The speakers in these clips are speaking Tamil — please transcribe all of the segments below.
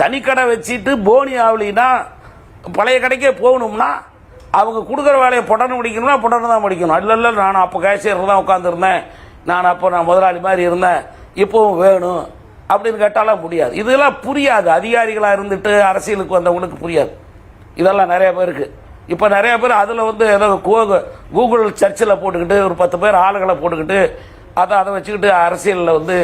தனிக்கடை வச்சுட்டு போனி ஆகலினா பழைய கடைக்கே போகணும்னா அவங்க கொடுக்குற வேலையை புடனு முடிக்கணும்னா புடனு தான் முடிக்கணும். இல்லை இல்லை நான் அப்போ கேஷியர் தான் உட்காந்துருந்தேன் நான் அப்போ நான் முதலாளி மாதிரி இருந்தேன். இப்போவும் வேணும் அப்படின்னு கேட்டாலாம் முடியாது. இதெல்லாம் புரியாது. அதிகாரிகளாக இருந்துட்டு அரசியலுக்கு வந்தவங்களுக்கு புரியாது. இதெல்லாம் நிறைய பேருக்கு இப்போ நிறைய பேர் அதில் வந்து ஏதோ கூகுள் சர்ச்சில் போட்டுக்கிட்டு ஒரு பத்து பேர் ஆளுகளை போட்டுக்கிட்டு அதை அதை வச்சுக்கிட்டு அரசியலில் வந்து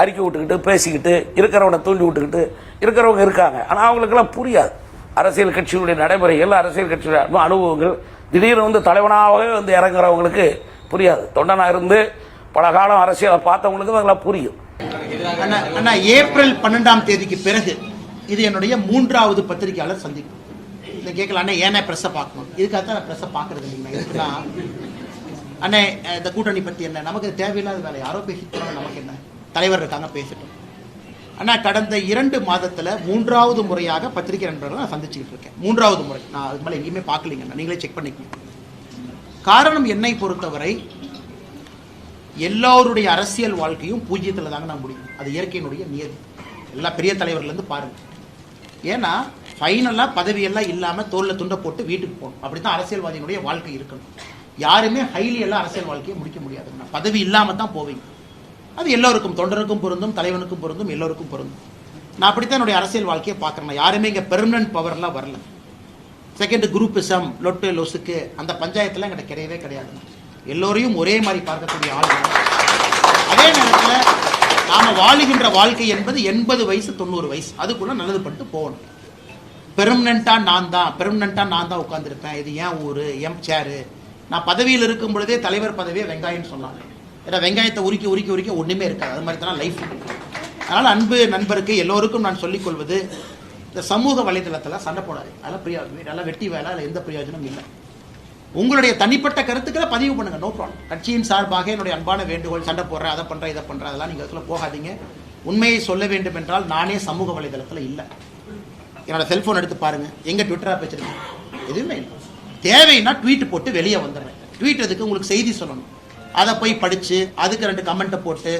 அறிக்கை விட்டுக்கிட்டு பேசிக்கிட்டு இருக்கிறவனை தூண்டி விட்டுக்கிட்டு இருக்கிறவங்க இருக்காங்க. ஆனால் அவங்களுக்கெல்லாம் புரியாது. அரசியல் கட்சியினுடைய நடைமுறைகள் அரசியல் கட்சியுடைய அனுபவங்கள் திடீர்னு வந்து தலைவனாகவே வந்து இறங்குறவங்களுக்கு புரியாது. தொண்டனாக இருந்து பல காலம் அரசியலை பார்த்தவங்களுக்கு அதெல்லாம் புரியும். அண்ணா அண்ணா ஏப்ரல் பன்னெண்டாம் தேதிக்கு பிறகு இது என்னுடைய மூன்றாவது பத்திரிகையாளர் சந்திப்பு. இதை கேட்கல அண்ணா ஏன்னா ப்ரெஸ்ஸை பார்க்கணும்? இதுக்காக தான் நான் ப்ரெஸ்ஸை பார்க்கறது இல்லைங்களா? அண்ணே இந்த கூட்டணி பற்றி என்ன? நமக்கு தேவையில்லாத வேலை. யாரோ பேசிட்டு நமக்கு என்ன? தலைவர் இருக்காங்க பேசட்டும். ஆனால் கடந்த இரண்டு மாதத்துல மூன்றாவது முறையாக பத்திரிகை நண்பர்கள் நான் சந்திச்சுக்கிட்டு இருக்கேன். மூன்றாவது முறை. நான் அது மேலே எங்கேயுமே பார்க்கலீங்கண்ணா நீங்களே செக் பண்ணிக்கோங்க. காரணம் என்னை பொறுத்தவரை எல்லோருடைய அரசியல் வாழ்க்கையும் பூஜ்ஜியத்தில் தாங்க நான் முடியும். அது இயற்கையினுடைய நியதி. எல்லா பெரிய தலைவர்கள்லேருந்து பாருங்கள் ஏன்னா ஃபைனலாக பதவியெல்லாம் இல்லாமல் தோல்ல துண்டை போட்டு வீட்டுக்கு போகணும். அப்படி தான் அரசியல்வாதியினுடைய வாழ்க்கை இருக்கணும். யாருமே ஹைலி எல்லாம் அரசியல் வாழ்க்கையை முடிக்க முடியாதுங்க பதவி இல்லாமல் தான் போவீங்க அது எல்லோருக்கும் தொண்டருக்கும் பொருந்தும் தலைவனுக்கும் பொருந்தும் எல்லோருக்கும் பொருந்தும். நான் அப்படித்தான் என்னுடைய அரசியல் வாழ்க்கையை பார்க்குறேன். யாருமே இங்கே பெர்மனன்ட் பவர்லாம் வரல. செகண்ட் குரூப்பிசம் லொட்டு லொசுக்கு அந்த பஞ்சாயத்தில் எங்கிட்ட கிடையவே கிடையாது. எல்லோரையும் ஒரே மாதிரி பார்க்கக்கூடிய ஆள் அதே நேரத்தில் நாம் வாழுகின்ற வாழ்க்கை என்பது எண்பது வயசு தொண்ணூறு வயசு. அதுக்குள்ள நல்லது பண்ணிட்டு போகணும் பெர்மனண்ட்டாக நான் தான் பெர்மனண்ட்டாக நான் தான் உட்காந்துருப்பேன் இது ஏன் ஊர்? எம் சேரு நான் பதவியில் இருக்கும் பொழுதே தலைவர் பதவியை வெங்காயம்னு சொன்னாங்க. ஏன்னா வெங்காயத்தை உருக்கி உருக்கி உருக்கி ஒன்றுமே இருக்காது. அது மாதிரி தான் லைஃப் அதனால் அன்பு நண்பருக்கு எல்லோருக்கும் நான் சொல்லிக் கொள்வது இந்த சமூக வலைதளத்தில் சண்டை போடாது அதெல்லாம் பிரியா நல்லா வெட்டி வேலை அதில் எந்த பிரயோஜனமும் இல்லை. உங்களுடைய தனிப்பட்ட கருத்துக்களை பதிவு பண்ணுங்க. நோ ப்ராப்ளம் கட்சியின் சார்பாக என்னுடைய அன்பான வேண்டுகோள் சண்டை போடுறேன் அதை பண்ணுறேன் இதை பண்ணுறேன் அதெல்லாம் நீங்கள் அதுக்குள்ள போகாதீங்க. உண்மையை சொல்ல வேண்டும் என்றால் நானே சமூக வலைதளத்தில் இல்லை. என்னோட செல்ஃபோன் எடுத்து பாருங்கள் எங்கே ட்விட்டராக வச்சிருக்கேன் எதுவுமே இல்லை. தேவைன்னா ட்வீட் போட்டு வெளியே வந்துடுறேன். ட்வீட் எதுக்கு? உங்களுக்கு செய்தி சொல்லணும். அதை போய் படித்து அதுக்கு ரெண்டு கமெண்ட்டை போட்டு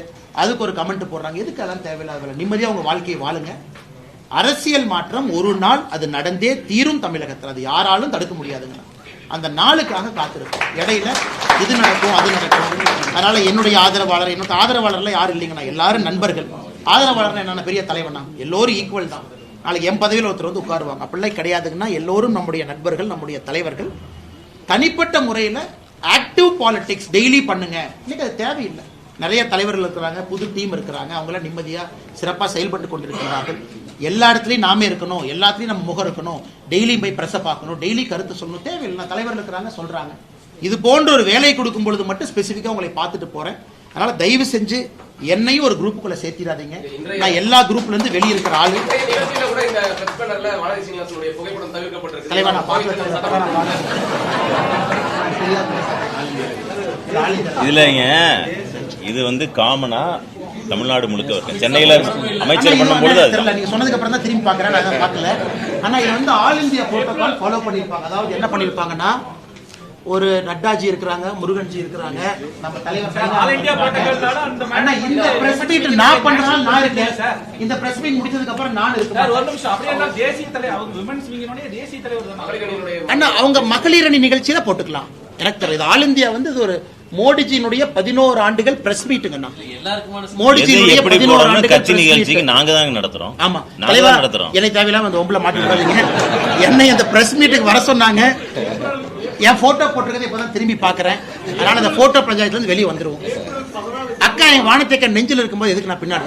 அதுக்கு ஒரு கமெண்ட் போடுறாங்க. எதுக்கு அதெல்லாம் தேவையில்லாத வேலை நிம்மதியாக உங்கள் வாழ்க்கையை வாழுங்க. அரசியல் மாற்றம் ஒரு நாள் அது நடந்தே தீரும் தமிழகத்தில். அது யாராலும் தடுக்க முடியாதுங்க. அந்த நாளுக்காக காத்திருக்கும் இடையில இது நடக்கும் அது நடக்கும். அதனால என்னுடைய ஆதரவாளர் என்னோட ஆதரவாளர்லாம் யாரும் இல்லைங்கண்ணா எல்லாரும் நண்பர்கள். ஆதரவாளர்னா என்னென்ன பெரிய தலைவனா எல்லோரும் ஈக்குவல் தான். நாளைக்கு என் பதவியில் ஒருத்தர் வந்து உட்காருவாங்க. அப்படிலாம் கிடையாதுங்கன்னா எல்லோரும் நம்முடைய நண்பர்கள் நம்முடைய தலைவர்கள். தனிப்பட்ட முறையில் ஆக்டிவ் பாலிடிக்ஸ் டெய்லி பண்ணுங்க. இன்னைக்கு அது தேவையில்லை. நிறைய தலைவர்கள் இருக்கிறாங்க புது டீம் இருக்கிறாங்க. அவங்களாம் நிம்மதியாக சிறப்பாக செயல்பட்டு கொண்டிருக்கிறார்கள். எல்லா இடத்துலையும் நாமே இருக்கணும். எல்லாத்துலையும் நம்ம முகம் இருக்கணும். டெய்லி போய் ப்ரெஸ்ஸை பார்க்கணும். டெய்லி கருத்து சொல்லணும். தேவையில்லை. தலைவர்கள் இருக்கிறாங்க சொல்கிறாங்க இது போன்ற ஒரு வேலை கொடுக்கும் பொழுது மட்டும் ஸ்பெசிஃபிக்காக உங்களை பார்த்துட்டு போகிறேன் அதனால தயவு செஞ்சு என்னையும் ஒரு குரூப்புக்குள்ள சேர்த்திடாதீங்க. நான் எல்லா குரூப்ல இருந்து வெளியே இருக்கிற ஆளு. இதுலங்க இது வந்து காமனா தமிழ்நாடு முழுக்க இருக்கு. சென்னையில அமைச்சர் ஆனா பண்ணும்போது தெரியல. நீங்க சொன்னதுக்கு அப்புறம் தான் திரும்பி பார்க்கறேன். நான் பார்க்கல. ஆனா இது வந்து ஆல் இந்தியா புரோட்டோகால் ஃபாலோ பண்ணிருப்பாங்க அதாவது என்ன பண்ணிருப்பாங்கன்னா ஒரு நட்டாஜி இருக்கிறாங்க முருகன்ஜி இருக்கிறாங்க. நம்ம தலைவர் ஆல் இந்தியா புரோட்டோகால்னால அந்த அண்ணா இந்த பிரஸ் மீட் நான் இருக்கேன். இந்த பிரஸ் மீட் முடிச்சதுக்கு அப்புறம் நான் சார் ஒரு இருக்கேன் நிமிஷம். அப்படியே எல்லாம் தேசிய தலைவர் அவங்க விமன்ஸ் விங்கினுடைய தேசிய தலைவர் அண்ணா அவங்க மகளிர் அணி நிகழ்ச்சியில போட்டுக்கலாம். எனக்கு இது ஆல் இந்தியா வந்து இது ஒரு மோடிஜியினுடைய பதினோரு ஆண்டுகள் பிரஸ் மீட்டுங்கண்ணா மோடிஜியினுடைய பதினோரு ஆண்டுகள் கட்சி press நிகழ்ச்சிக்கு. நாங்க தாங்க நடத்துறோம். ஆமா. தலைவா நடத்துறோம். என்னை தேவையில்லாம அந்த ஒம்பல மாட்டி என்னை அந்த பிரஸ் மீட்டுக்கு வர சொன்னாங்க. என் போட்டோ போட்டிருக்கதை இப்பதான் திரும்பி பார்க்குறேன். அதனால் அந்த போட்டோ பஞ்சாயத்துலேருந்து வெளியே வந்துடுவோம் அக்கா என் வானத்தேக்க நெஞ்சில் இருக்கும்போது எதுக்கு நான் பின்னாடி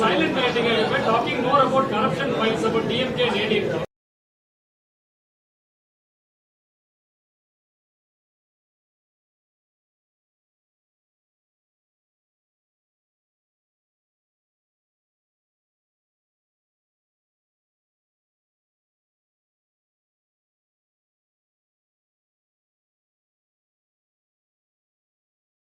சைலண்ட் ஆயிட்டீங்க. Talking more about corruption files about DMK ADMK